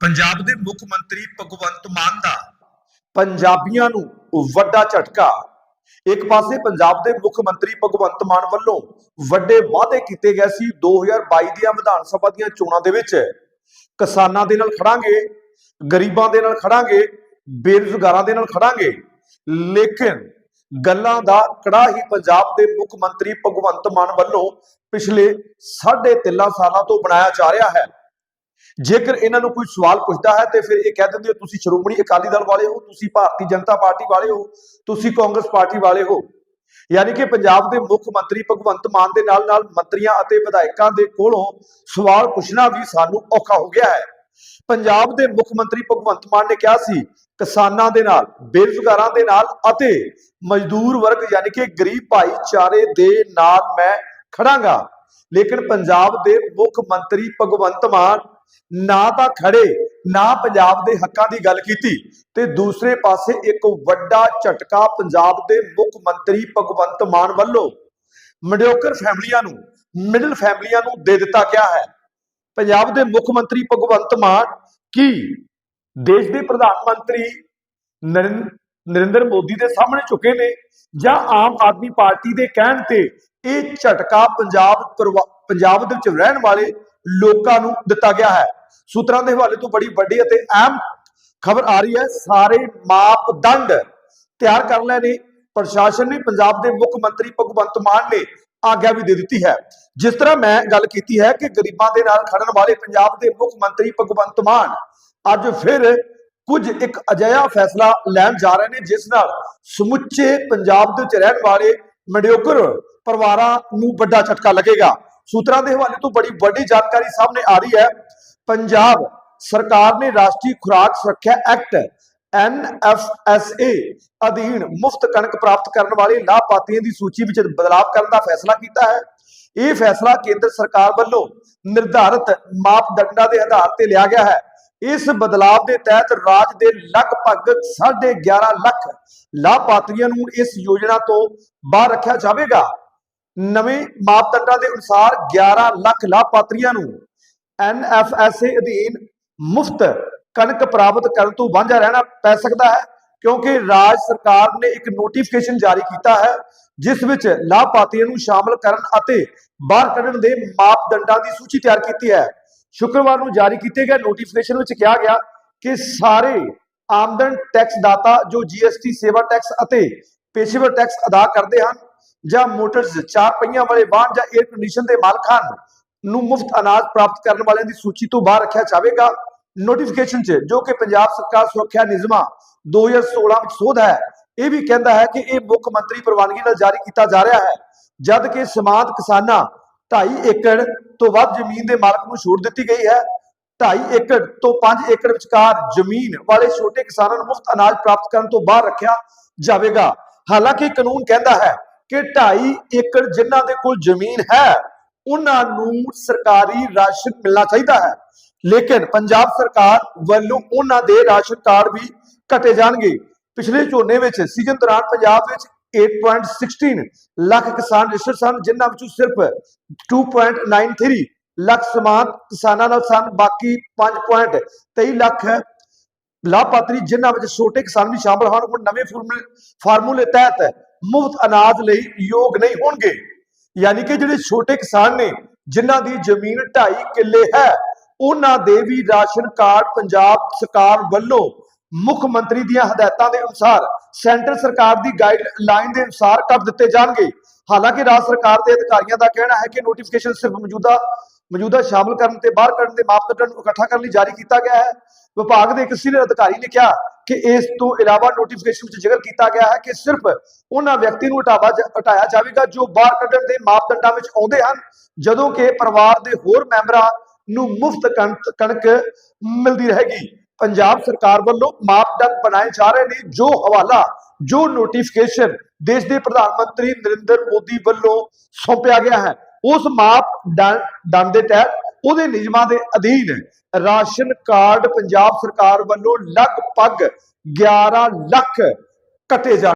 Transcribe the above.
ਪੰਜਾਬ ਦੇ ਮੁੱਖ ਮੰਤਰੀ ਭਗਵੰਤ ਮਾਨ ਦਾ। ਪੰਜਾਬੀਆਂ ਨੂੰ ਵੱਡਾ ਝਟਕਾ। ਇੱਕ ਪਾਸੇ ਪੰਜਾਬ ਦੇ ਮੁੱਖ ਮੰਤਰੀ ਭਗਵੰਤ ਮਾਨ ਵੱਲੋਂ ਵੱਡੇ ਵਾਅਦੇ ਕੀਤੇ ਗਏ ਸੀ 2022 ਦੀਆਂ ਵਿਧਾਨ ਸਭਾ ਦੀਆਂ ਚੋਣਾਂ ਦੇ ਵਿੱਚ। ਕਿਸਾਨਾਂ ਦੇ ਨਾਲ ਖੜਾਂਗੇ, ਗਰੀਬਾਂ ਦੇ ਨਾਲ ਖੜਾਂਗੇ, ਬੇਰੁਜ਼ਗਾਰਾਂ ਦੇ ਨਾਲ ਖੜਾਂਗੇ। ਲੇਕਿਨ ਗੱਲਾਂ ਦਾ ਕੜਾ ਹੀ ਪੰਜਾਬ ਦੇ ਮੁੱਖ ਮੰਤਰੀ ਭਗਵੰਤ ਮਾਨ ਵੱਲੋਂ ਪਿਛਲੇ 3.5 ਸਾਲਾਂ ਤੋਂ ਬਣਾਇਆ ਜਾ ਰਿਹਾ ਹੈ। ਜੇਕਰ ਇਹਨਾਂ ਨੂੰ ਕੋਈ ਸਵਾਲ ਪੁੱਛਦਾ ਹੈ, ਤੇ ਫਿਰ ਇਹ ਕਹਿ ਦਿੰਦੇ ਹੋ, ਤੁਸੀਂ ਸ਼੍ਰੋਮਣੀ ਅਕਾਲੀ ਦਲ ਵਾਲੇ ਹੋ, ਤੁਸੀਂ ਭਾਰਤੀ ਜਨਤਾ ਪਾਰਟੀ ਵਾਲੇ ਹੋ, ਤੁਸੀਂ ਕਾਂਗਰਸ ਪਾਰਟੀ ਵਾਲੇ ਹੋ। ਯਾਨੀ ਕਿ ਪੰਜਾਬ ਦੇ ਮੁੱਖ ਮੰਤਰੀ ਭਗਵੰਤ ਮਾਨ ਦੇ ਨਾਲ ਨਾਲ ਮੰਤਰੀਆਂ ਅਤੇ ਵਿਧਾਇਕਾਂ ਦੇ ਕੋਲੋਂ ਸਵਾਲ ਪੁੱਛਣਾ ਵੀ ਸਾਨੂੰ ਔਖਾ ਹੋ ਗਿਆ ਹੈ। ਪੰਜਾਬ ਦੇ ਮੁੱਖ ਮੰਤਰੀ ਭਗਵੰਤ ਮਾਨ ਨੇ ਕਿਹਾ ਸੀ, ਕਿਸਾਨਾਂ ਦੇ ਨਾਲ, ਬੇਰੁਜ਼ਗਾਰਾਂ ਦੇ ਨਾਲ ਅਤੇ ਮਜ਼ਦੂਰ ਵਰਗ, ਯਾਨੀ ਕਿ ਗਰੀਬ ਭਾਈਚਾਰੇ ਦੇ ਨਾਲ ਮੈਂ ਖੜਾਂਗਾ। ਲੇਕਿਨ ਪੰਜਾਬ ਦੇ ਮੁੱਖ ਮੰਤਰੀ ਭਗਵੰਤ ਮਾਨ ਨਾ ਤਾਂ ਖੜੇ, ਨਾ ਪੰਜਾਬ ਦੇ ਹੱਕਾਂ ਦੀ ਗੱਲ ਕੀਤੀ ਤੇ ਦੂਸਰੇ ਪਾਸੇ ਇੱਕ ਵੱਡਾ ਝਟਕਾ ਪੰਜਾਬ ਦੇ ਮੁੱਖ ਮੰਤਰੀ ਭਗਵੰਤ ਮਾਨ ਵੱਲੋਂ ਮਿਡਿਓਕਰ ਫੈਮਲੀਆਂ ਨੂੰ ਮਿਡਲ ਫੈਮਲੀਆਂ ਨੂੰ ਦੇ ਦਿੱਤਾ ਗਿਆ ਹੈ। ਪੰਜਾਬ ਦੇ ਮੁੱਖ ਮੰਤਰੀ ਭਗਵੰਤ ਮਾਨ ਕੀ ਦੇਸ਼ ਦੇ ਪ੍ਰਧਾਨ ਮੰਤਰੀ ਨਰਿੰ- ਨਰਿੰਦਰ ਮੋਦੀ ਦੇ ਸਾਹਮਣੇ ਝੁਕੇ ਨੇ ਜਾਂ ਆਮ ਆਦਮੀ ਪਾਰਟੀ ਦੇ ਕਹਿਣ ਤੇ ਇਹ ਝਟਕਾ ਪੰਜਾਬ ਪਰਿਵਾ- ਪੰਜਾਬ ਦੇ ਵਿੱਚ ਰਹਿਣ ਵਾਲੇ ਲੋਕਾਂ ਨੂੰ ਦਿੱਤਾ ਗਿਆ ਹੈ। ਸੂਤਰਾਂ ਦੇ ਹਵਾਲੇ ਤੋਂ ਬੜੀ ਵੱਡੀ ਅਤੇ ਅਹਿਮ ਖਬਰ ਆ ਰਹੀ ਹੈ। ਸਾਰੇ ਮਾਪਦੰਡ ਤਿਆਰ ਕਰ ਲਏ ਨੇ। ਪ੍ਰਸ਼ਾਸਨ ਨੇ ਪੰਜਾਬ ਦੇ ਮੁੱਖ ਮੰਤਰੀ ਭਗਵੰਤ ਮਾਨ ਨੇ ਆਗਿਆ ਵੀ ਦੇ ਦਿੱਤੀ ਹੈ। ਜਿਸ ਤਰ੍ਹਾਂ ਮੈਂ ਗੱਲ ਕੀਤੀ ਹੈ ਕਿ ਗਰੀਬਾਂ ਦੇ ਨਾਲ ਖੜਨ ਵਾਲੇ ਪੰਜਾਬ ਦੇ ਮੁੱਖ ਮੰਤਰੀ ਭਗਵੰਤ ਮਾਨ ਅੱਜ ਫਿਰ ਕੁਝ ਇੱਕ ਅਜਿਹਾ ਫੈਸਲਾ ਲੈਣ ਜਾ ਰਹੇ ਨੇ, ਜਿਸ ਨਾਲ ਸਮੁੱਚੇ ਪੰਜਾਬ ਦੇ ਵਿੱਚ ਰਹਿਣ ਵਾਲੇ ਮਡਿਓਕਰ ਪਰਿਵਾਰਾਂ ਨੂੰ ਵੱਡਾ ਝਟਕਾ ਲੱਗੇਗਾ। ਸੂਤਰਾਂ ਦੇ ਹਵਾਲੇ ਤੋਂ ਬੜੀ ਵੱਡੀ ਜਾਣਕਾਰੀ ਸਾਹਮਣੇ ਆ ਰਹੀ ਹੈ। ਪੰਜਾਬ ਸਰਕਾਰ ਨੇ ਰਾਸ਼ਟਰੀ ਖੁਰਾਕ ਸੁਰੱਖਿਆ ਐਕਟ ਐਨਐਫਐਸਏ ਅਧੀਨ ਮੁਫਤ ਕਣਕ ਪ੍ਰਾਪਤ ਕਰਨ ਵਾਲੇ ਲਾਭਪਾਤਰੀਆਂ ਦੀ ਸੂਚੀ ਵਿੱਚ ਬਦਲਾਅ ਕਰਨ ਦਾ ਫੈਸਲਾ ਕੀਤਾ ਹੈ। ਇਹ ਫੈਸਲਾ ਕੇਂਦਰ ਸਰਕਾਰ ਵੱਲੋਂ ਨਿਰਧਾਰਿਤ ਮਾਪਦੰਡਾਂ ਦੇ ਆਧਾਰ ਤੇ ਲਿਆ ਗਿਆ ਹੈ। ਇਸ ਬਦਲਾਅ ਦੇ ਤਹਿਤ ਰਾਜ ਦੇ ਲਗਭਗ 11.5 ਲੱਖ ਲਾਭਪਾਤਰੀਆਂ ਨੂੰ ਇਸ ਯੋਜਨਾ ਤੋਂ ਬਾਹਰ ਰੱਖਿਆ ਜਾਵੇਗਾ। ਨਵੇਂ ਮਾਪਦੰਡਾਂ ਦੇ ਅਨੁਸਾਰ 11 ਲੱਖ ਲਾਭਪਾਤਰੀਆਂ ਨੂੰ ਐਨਐਫਐਸਏ ਅਧੀਨ ਮੁਫਤ ਕਣਕ ਪ੍ਰਾਪਤ ਕਰਨ ਤੋਂ ਵਾਂਝਾ ਰਹਿਣਾ ਪੈ ਸਕਦਾ ਹੈ, ਕਿਉਂਕਿ ਰਾਜ ਸਰਕਾਰ ਨੇ ਇੱਕ ਨੋਟੀਫਿਕੇਸ਼ਨ ਜਾਰੀ ਕੀਤਾ ਹੈ, ਜਿਸ ਵਿੱਚ ਲਾਭਪਾਤਰੀਆਂ ਨੂੰ ਸ਼ਾਮਲ ਕਰਨ ਅਤੇ ਬਾਹਰ ਕੱਢਣ ਦੇ ਮਾਪਦੰਡਾਂ ਦੀ ਸੂਚੀ ਤਿਆਰ ਕੀਤੀ ਹੈ। ਸ਼ੁੱਕਰਵਾਰ ਨੂੰ ਜਾਰੀ ਕੀਤੇ ਗਏ ਨੋਟੀਫਿਕੇਸ਼ਨ ਵਿੱਚ ਕਿਹਾ ਗਿਆ ਕਿ ਸਾਰੇ ਆਮਦਨ ਟੈਕਸ ਦਾਤਾ ਜੋ ਜੀਐਸਟੀ ਸੇਵਾ ਟੈਕਸ ਅਤੇ ਪੇਸ਼ੇਵਰ ਟੈਕਸ ਅਦਾ ਕਰਦੇ ਹਨ ਜਾਂ ਮੋਟਰਸ, ਚਾਰ ਪਹੀਆਂ ਵਾਲੇ ਵਾਹਨ ਜਾਂ 에ਅਰ ਕੰਡੀਸ਼ਨ ਦੇ ਮਾਲਕ ਹਨ, ਨੂੰ ਮੁਫਤ ਅਨਾਜ ਪ੍ਰਾਪਤ ਕਰਨ ਵਾਲਿਆਂ ਦੀ ਸੂਚੀ ਤੋਂ ਬਾਹਰ ਰੱਖਿਆ ਜਾਵੇਗਾ। ਨੋਟੀਫਿਕੇਸ਼ਨ 'ਚ, ਜੋ ਕਿ ਪੰਜਾਬ ਸਰਕਾਰ ਸੁਰੱਖਿਆ ਨਿਯਮਾਂ 2016 ਵਿੱਚ ਸੋਧ ਹੈ, ਇਹ ਵੀ ਕਹਿੰਦਾ ਹੈ ਕਿ ਇਹ ਮੁੱਖ ਮੰਤਰੀ ਪ੍ਰਵਾਨਗੀ ਨਾਲ ਜਾਰੀ ਕੀਤਾ ਜਾ ਰਿਹਾ ਹੈ, ਜਦ ਕਿ ਸਮਾਂਤ ਕਿਸਾਨਾਂ 2.5 ਏਕੜ ਤੋਂ ਵੱਧ ਜ਼ਮੀਨ ਦੇ ਮਾਲਕ ਨੂੰ ਛੂਟ ਦਿੱਤੀ ਗਈ ਹੈ। 2.5 ਏਕੜ ਤੋਂ 5 ਏਕੜ ਵਿਚਕਾਰ ਜ਼ਮੀਨ ਵਾਲੇ ਛੋਟੇ ਕਿਸਾਨਾਂ ਨੂੰ ਮੁਫਤ ਅਨਾਜ ਪ੍ਰਾਪਤ ਕਰਨ ਤੋਂ ਬਾਹਰ ਰੱਖਿਆ ਜਾਵੇਗਾ। ਹਾਲਾਂਕਿ ਕਾਨੂੰਨ ਕਹਿੰਦਾ ਹੈ ਕਿ 2.5 ਏਕੜ ਜਿਨ੍ਹਾਂ ਦੇ ਕੋਲ ਜ਼ਮੀਨ ਹੈ, ਉਹਨਾਂ ਨੂੰ ਸਰਕਾਰੀ ਰਾਸ਼ਨ ਮਿਲਣਾ ਚਾਹੀਦਾ ਹੈ। ਲੇਕਿਨ ਪੰਜਾਬ ਸਰਕਾਰ ਵੱਲੋਂ ਉਹਨਾਂ ਦੇ ਰਾਸ਼ਨ ਕਾਰਡ ਵੀ ਕੱਟੇ ਜਾਣਗੇ। ਪਿਛਲੇ ਝੋਨੇ ਵਿੱਚ ਸੀਜ਼ਨ ਦੌਰਾਨ ਪੰਜਾਬ ਵਿੱਚ 8.16 ਲੱਖ ਕਿਸਾਨ ਰਜਿਸਟਰ ਸਨ, ਜਿਨ੍ਹਾਂ ਵਿੱਚੋਂ ਸਿਰਫ 2.93 ਲੱਖ ਸਮਾਨ ਕਿਸਾਨਾਂ ਨਾਲ ਸਨ, ਬਾਕੀ 5.23 ਲੱਖ ਲਾਭਪਾਤਰੀ, ਜਿਨ੍ਹਾਂ ਵਿੱਚ ਛੋਟੇ ਕਿਸਾਨ ਵੀ ਸ਼ਾਮਲ ਹਨ ਹੁਣ ਨਵੇਂ ਫਾਰਮੂਲੇ ਫਾਰਮੂਲੇ ਤਹਿਤ ਮੁਫਤ ਅਨਾਜ ਲਈ ਯੋਗ ਨਹੀਂ ਹੋਣਗੇ। ਯਾਨੀ ਕਿ ਜਿਹੜੇ ਛੋਟੇ ਕਿਸਾਨ ਨੇ, ਜਿਨ੍ਹਾਂ ਦੀ ਜ਼ਮੀਨ 2.5 ਕਿੱਲੇ ਹੈ, ਉਹਨਾਂ ਦੇ ਵੀ ਰਾਸ਼ਨ ਕਾਰਡ ਪੰਜਾਬ ਸਰਕਾਰ ਵੱਲੋਂ ਮੁੱਖ ਮੰਤਰੀ ਦੀਆਂ ਹਦਾਇਤਾਂ ਦੇ ਅਨੁਸਾਰ ਸੈਂਟਰ ਸਰਕਾਰ ਦੀ ਗਾਈਡਲਾਈਨ ਦੇ ਅਨੁਸਾਰ ਕਰ ਦਿੱਤੇ ਜਾਣਗੇ। ਹਾਲਾਂਕਿ ਰਾਜ ਸਰਕਾਰ ਦੇ ਅਧਿਕਾਰੀਆਂ ਦਾ ਕਹਿਣਾ ਹੈ ਕਿ ਨੋਟੀਫਿਕੇਸ਼ਨ ਸਿਰਫ ਮੌਜੂਦਾ ਮੌਜੂਦਾ ਸ਼ਾਮਲ ਕਰਨ ਤੇ ਬਾਹਰ ਕੱਢਣ ਦੇ ਮਾਪਦੰਡਾਂ ਨੂੰ ਇਕੱਠਾ ਕਰਨ ਲਈ ਜਾਰੀ ਕੀਤਾ ਗਿਆ ਹੈ। ਵਿਭਾਗ ਦੇ ਇੱਕ ਸੀਨੀਅਰ ਅਧਿਕਾਰੀ ਨੇ ਕਿਹਾ ਕਿ ਇਸ ਤੋਂ ਇਲਾਵਾ ਨੋਟੀਫਿਕੇਸ਼ਨ ਵਿੱਚ ਜ਼ਿਕਰ ਕੀਤਾ ਗਿਆ ਹੈ ਕਿ ਸਿਰਫ ਉਹਨਾਂ ਵਿਅਕਤੀ ਨੂੰ ਹਟਾਵਾ ਹਟਾਇਆ ਜਾਵੇਗਾ ਜੋ ਬਾਹਰ ਕੱਢਣ ਦੇ ਮਾਪਦੰਡਾਂ ਵਿੱਚ ਆਉਂਦੇ ਹਨ, ਜਦੋਂ ਕਿ ਪਰਿਵਾਰ ਦੇ ਹੋਰ ਮੈਂਬਰਾਂ ਨੂੰ ਮੁਫਤ ਕਣਕ ਕਣਕ ਮਿਲਦੀ ਰਹੇਗੀ। ਪੰਜਾਬ ਸਰਕਾਰ ਵੱਲੋਂ ਮਾਪਦੰਡ ਬਣਾਏ ਜਾ ਰਹੇ ਨੇ, ਜੋ ਹਵਾਲਾ, ਜੋ ਨੋਟੀਫਿਕੇਸ਼ਨ ਦੇਸ਼ ਦੇ ਪ੍ਰਧਾਨ ਮੰਤਰੀ ਨਰਿੰਦਰ ਮੋਦੀ ਵੱਲੋਂ ਸੌਂਪਿਆ ਗਿਆ ਹੈ। ਉਸ ਮਾਪ ਦੰਡ ਦੇ ਤਹਿਤ ਉਹਦੇ ਨਿਯਮਾਂ ਦੇ ਅਧੀਨ ਰਾਸ਼ਨ ਕਾਰਡ ਪੰਜਾਬ ਸਰਕਾਰ ਵੱਲੋਂ ਲਗਭਗ 11 ਲੱਖ ਕੱਟੇ ਜਾ